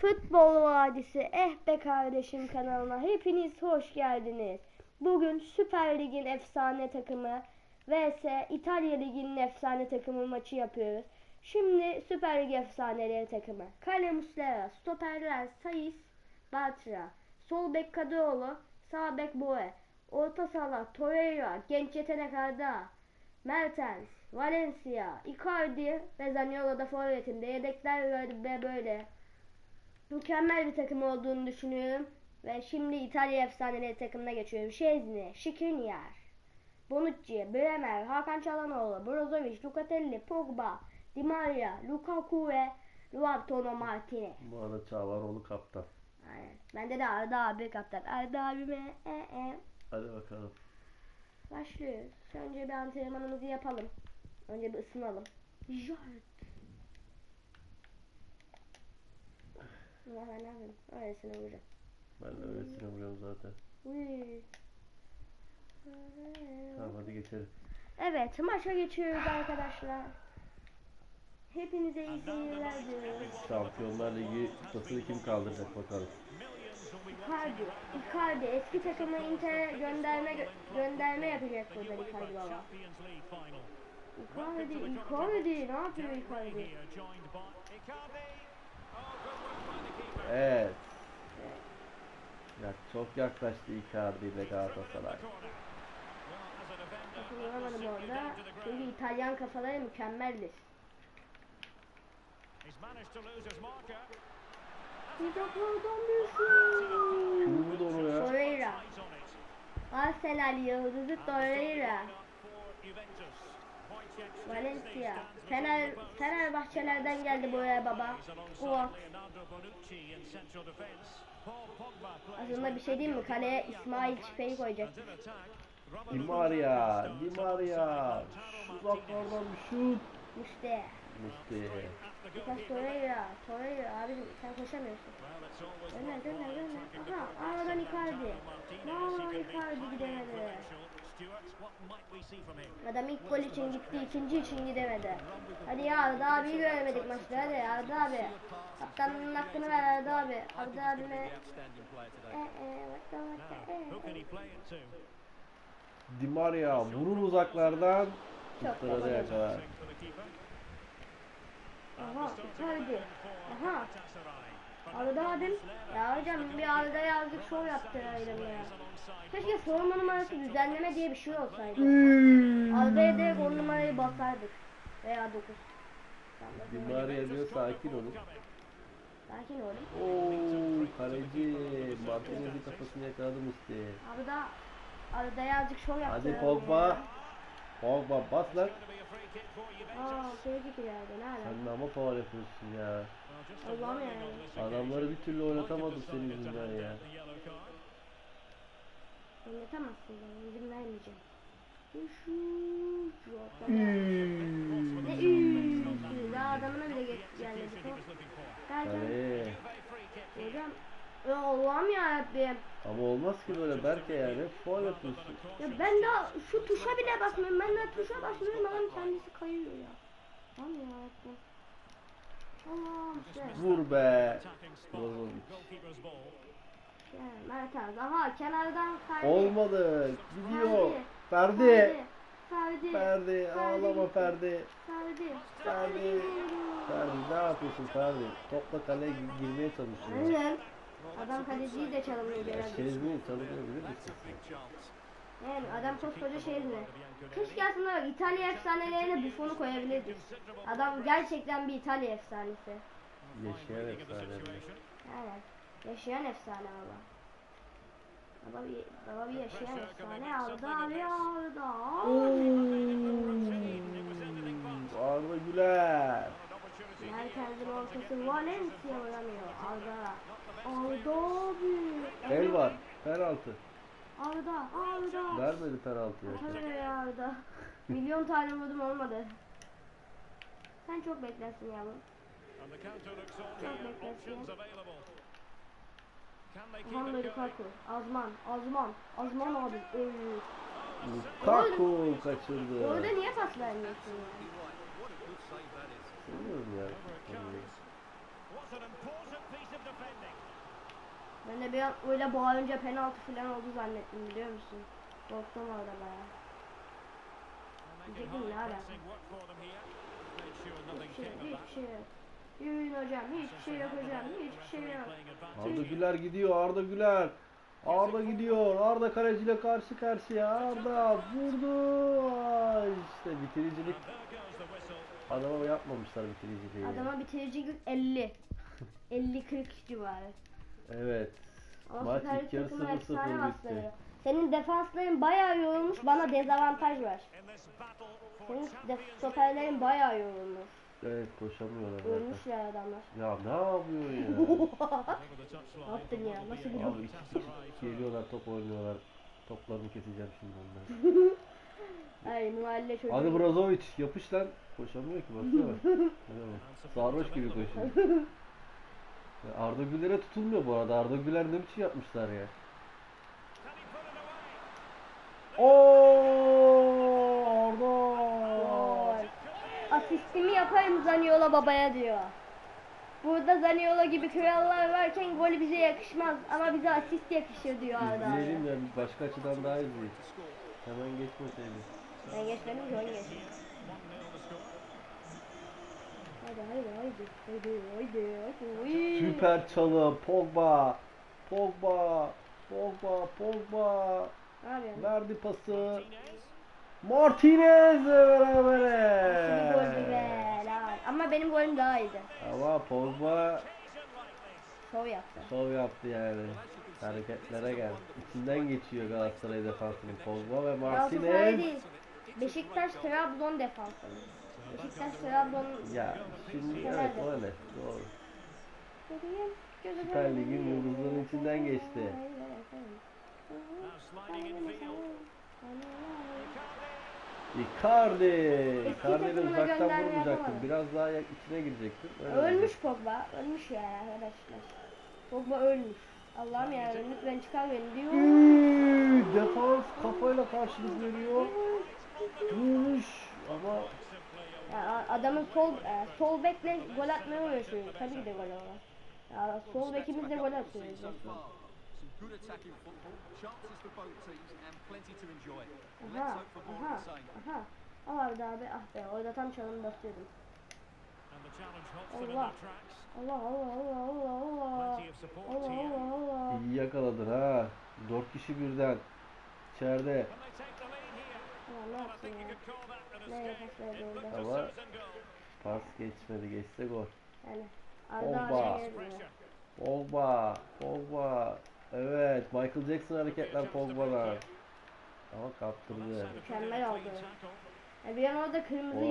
Futbol Vadisi Eh Be Kardeşim kanalına hepiniz hoş geldiniz. Bugün Süper Lig'in efsane takımı vs İtalya Ligi'nin efsane takımı maçı yapıyoruz. Şimdi Süper Lig efsaneleri takımı. Kale Muslera, stoperler Sayis, Bartra, sol bek Kadıoğlu, sağ bek Boe, orta saha Torreira, genç yetenek Arda, Mertens, Valencia, Icardi ve Zaniolo da forvetinde. Yedekler ve böyle mükemmel bir takım olduğunu düşünüyorum. Ve şimdi İtalya efsaneleri takımına geçiyorum. Şezni, Şikrinyar, Bonucci, Bremer, Hakan Çalhanoğlu, Brozovic, Lucatelli, Pogba, Di Maria, Lukaku ve Lautaro Martinez. Bu arada Çağlaroğlu kaptan. Aynen. Bende de Arda abi kaptan. Arda abime e e. Hadi bakalım. Başlıyoruz. Önce bir antrenmanımızı yapalım. Önce bir ısınalım. Jart. Ya ben ne yapayım? Öylesine vuracağım. Ben de öylesine vuruyorum zaten. Uy. Tamam hadi geçelim. Evet maça geçiyoruz arkadaşlar. Hepinize iyi seyirler diliyorum. Şampiyonlar Ligi kupasını kim kaldıracak bakalım. Icardi. Icardi eski takımı Inter'e gönderme gö- gönderme yapacak burada Icardi baba. Icardi, Icardi ne yapıyor Icardi? Evet. Ya çok yaklaştı Icardi ile Galatasaray. Hatırlamadım orada. Çünkü İtalyan kafaları mükemmeldir. Uzaklardan bir ya? Torreira. Arsenal yıldızı Torreira. Valencia. Fener, Fenerbahçelerden geldi buraya baba. Kuak. Aslında bir şey diyeyim mi? Kaleye İsmail Çipe'yi koyacak. Di Maria, Di Maria. Uzaklardan bir şut. İşte. İşte. Lucas Torreira. Torreira abicim sen koşamıyorsun. Dönler dönler dönler. Aha aradan Icardi. Aa Icardi gidemedi. Adam ilk gol için gitti, ikinci için gidemedi. Hadi ya Arda abiyi göremedik maçta hadi Arda abi. Kaptanının hakkını ver Arda abi. Arda abime... E e. Di Maria vurur uzaklardan. Çok yakalar. Aha Icardi. Aha. Arda abim. Ya hocam bir Arda yazdık şov yaptı ayrım ya. Keşke forma numarası düzenleme diye bir şey olsaydı. Arda'ya direkt on numarayı basardık. Veya 9. Di Maria diyor sakin olun. Sakin olun. Oo kaleci Martinez'in kafasını yakaladım işte. Arda Arda'ya azıcık şov yaptı. Hadi ya. Pogba bas lan. Aa sevdik ileride ne ala. Sen de ama faul yapıyorsun ya. Allah'ım yani. Adamları bir türlü oynatamadım senin yüzünden ya. Oynatamazsın bana izin vermeyeceğim. Şu. Ne üüüü. Daha adamına bile geç gelmedi. Derken Kale. hocam. Ya Allah'ım yarabbim. Ama olmaz ki böyle Berke yani. Faul yapıyorsun. Ya ben daha şu tuşa bile basmıyorum. Ben daha tuşa basmıyorum. Adam kendisi kayıyor ya. Allah'ım yarabbim. Allah'ım işte. Vur be. Brozovic. Ya Mertens. Aha kenardan Ferdi. Olmadı. Gidiyor. Ferdi. Ferdi. Ferdi. Ferdi. Ağlama Ferdi. Ferdi. Ferdi. Ferdi ne yapıyorsun Ferdi? Topla kaleye gi- girmeye çalışıyor. Aynen. Adam kaleciyi de çalımlıyor genelde. Şezmi'yi tanıyabilir misin? Yani adam koskoca şey mi? Keşke aslında bak İtalya efsanelerine Buffon'u koyabilirdik. Adam gerçekten bir İtalya efsanesi. Yaşayan efsane. Evet. Yaşayan efsane baba. Baba bir, baba bir yaşayan efsane. Arda abi Arda. Arda Güler. Merkezin ortası Valencia oynamıyor. Arda. Arda abi. El var. Penaltı. Arda. Arda. Vermedi penaltıyı. Tabii ya Arda. Milyon tane vurdum olmadı. Sen çok beklersin yavrum. Çok beklersin. Honda Lukaku. Azman. Azman. Azman abi. Ee, Lukaku kaçırdı. orada niye pas vermiyorsun ya? Bilmiyorum ya. Ben de bir an öyle bağırınca penaltı falan oldu zannettim biliyor musun? Korktum orada baya. Diyecektim ne alaka? Hiçbir şey, hiçbir şey yok. Yürüyün hocam, hiçbir şey yok hocam, hiçbir şey yok. Arda Güler gidiyor. Arda Güler. Arda gidiyor. Arda kaleciyle karşı karşıya. Arda vurdu. İşte bitiricilik. Adama yapmamışlar bitiriciliği. Adama bitiricilik 50. 50-40 civarı. Evet. Ama Maç Süper ilk yarı takımı 0-0 efsane bitti. Senin defansların bayağı yorulmuş, bana dezavantaj var. Senin def stoperlerin bayağı yorulmuş. Evet koşamıyorlar zaten. Ölmüşler adamlar. Ya ne yapıyorsun ya? ne yaptın ya? Nasıl bir Abi iki kişi geliyorlar top oynuyorlar. Toplarını keseceğim şimdi onları. Ay mahalle çocuğu. Hadi Brozovic yapış lan. Koşamıyor ki baksana. Evet, Sarhoş gibi koşuyor. Arda Güler'e tutulmuyor bu arada. Arda Güler ne biçim yapmışlar ya. Oo Arda. Asistimi yaparım Zaniola babaya diyor. Burada Zaniola gibi krallar varken gol bize yakışmaz ama bize asist yakışır diyor Arda. İzleyelim ya başka açıdan daha izleyelim. Hemen geçmeseydi. Ben geçmedim ki oyun geçti. Haydi haydi haydi. Haydi haydi haydi. Süper çalım Pogba. Pogba. Pogba. Pogba. Ne yapıyorsun? Verdi pası. Martinez berabere. Nasıl bir goldü be lan. Ama benim golüm daha iyiydi. Ama Pogba Şov yaptı. şov yaptı yani. Hareketlere gel. İçinden geçiyor Galatasaray defansının Pogba ve Martinez. Beşiktaş Trabzon defansı. Beşiktaş Trabzon Ya şimdi evet öyle. Doğru. Süper Süper Lig'in yıldızlarının içinden geçti. Icardi. Takımına uzaktan yapamadı. Biraz daha içine girecektin. Öyle Ölmüş Pogba. Ölmüş ya arkadaşlar. Pogba ölmüş. Allah'ım ya lütfen çıkar beni diyor. Üüüü, Defans kafayla karşılık veriyor. Vurmuş ama Ya adamın sol e, sol bekle gol atmaya uğraşıyor. Tabii ki de gol var. Ya sol bekimiz de gol atıyor. resmen. Some good attacking football, chances for both teams, and plenty to enjoy. Aha, aha, aha. Al abi abi ah be orada tam çalım basıyordum. Allah. Allah Allah Allah Allah Allah. Allah Allah Allah. iyi yakaladın ha. Dört kişi birden. İçeride. Ama pas geçmedi. Geçse gol. Yani Pogba. Pogba. Pogba. Evet. Michael Jackson hareketler Pogba'dan. Ama kaptırdı. Mükemmel oldu. Ya bir an orada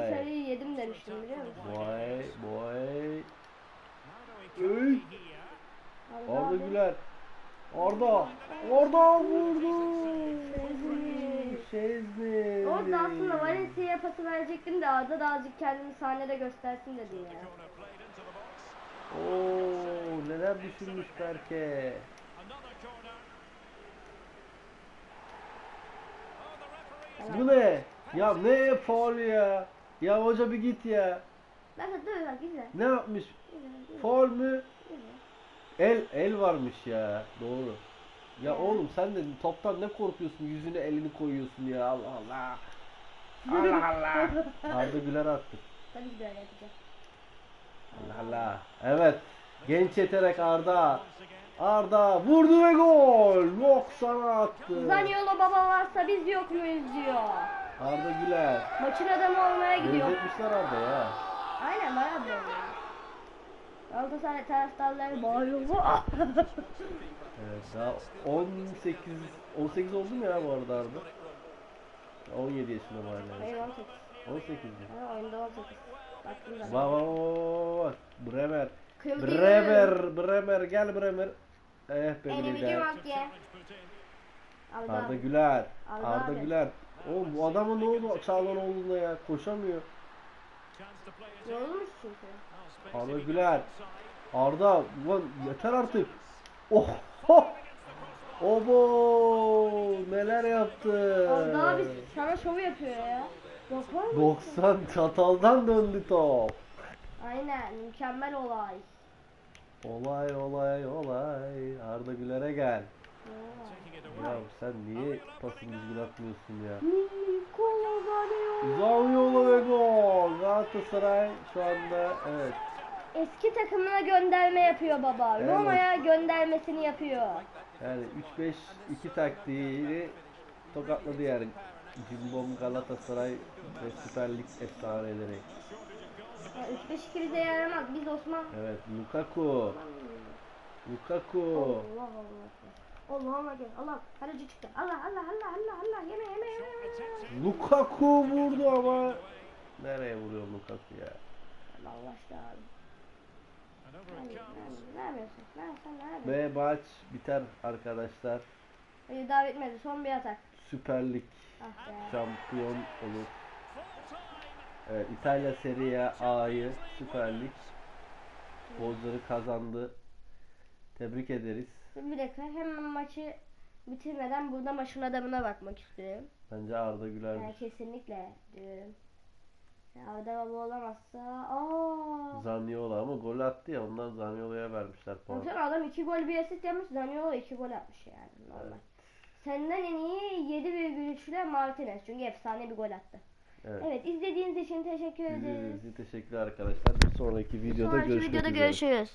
Vay. sarıyı yedim demiştim biliyor musun? Boy. Boy. Üy. Arda. Güler. Arda. Arda vurdu. Şezni. Orada aslında Valencia'ya pası verecektim de Arda da azıcık kendini sahnede göstersin dedi ya. Oo, neler düşünmüş Berke. Bu ne? Ya ne faul ya? Ya hoca bir git ya. Ne yapmış? Faul mü? El el varmış ya. Doğru. Ya oğlum sen de toptan ne korkuyorsun? Yüzüne elini koyuyorsun ya. Allah Allah. Allah Allah. Arda Güler attı. Tabii ki de öyle yapacağım. Allah Allah. Evet. Genç yetenek Arda. Arda vurdu ve gol. Yok sana attı. Zaniolo baba varsa biz yok muyuz diyor. Arda Güler. Maçın adamı olmaya gidiyor. Benzetmişler Arda ya. Aynen bayağı oluyor. Galatasaray taraftarları bağırıyor. Evet daha 18 18 oldu mu ya bu arada Arda? 17 yaşında var yani. Hayır 18. 18 mi? Ha, oyunda 18. Baktım da. Bak bak bak bak. Bremer. Bremer. Bremer gel Bremer. Eh be Elimici Bremer. maske. Arda. Arda Güler. Arda Arda. Güler. Oğlum bu adama ne oldu Çağlanoğlu'na ya? Koşamıyor. Yorulmuş çünkü. Arda Güler. Arda ulan yeter artık. Oh. oh. Obo neler yaptı. Arda abi sana şov yapıyor ya. Bak var mı? 90 çataldan döndü top. Aynen mükemmel olay. Olay olay olay. Arda Güler'e gel. Ya sen niye pasını düzgün atmıyorsun ya? Zaniolo ve gol. Galatasaray şu anda evet. Eski takımına gönderme yapıyor baba. Evet. Roma'ya göndermesini yapıyor. Yani 3-5-2 taktiğini tokatladı yani. Cimbom Galatasaray ve Süper Lig efsaneleri. Ya 3-5-2 bize yaramaz. Biz Osman. Evet Lukaku. Lukaku. Allah Allah. Allah Allah. Allah kaleci çıktı. Allah Allah Allah Allah Allah yeme yeme yeme. yeme. Lukaku vurdu ama nereye vuruyor Lukaku ya? Allah işte abi. Ve maç biter arkadaşlar. Hayır daha bitmedi. Son bir atak. Süper Lig Ah be. şampiyon olur. Evet, İtalya Serie A'yı Süper Lig Bozları kazandı. Tebrik ederiz. Dur Bir dakika hemen maçı bitirmeden burada maçın adamına bakmak istiyorum. Bence Arda Yani Güler'miş. kesinlikle diyorum. Ya Arda baba olamazsa aa. Zaniolo ama gol attı ya ondan Zaniolo'ya vermişler puan. Baksana adam 2 gol bir asist yapmış. Zaniolo 2 gol atmış yani normal. Senden en iyi 7,3 ile Martinez. Çünkü efsane bir gol attı. Evet. Evet izlediğiniz için teşekkür ederiz. İzlediğiniz için teşekkürler arkadaşlar. Bir sonraki videoda Sonraki görüşmek videoda üzere. görüşürüz.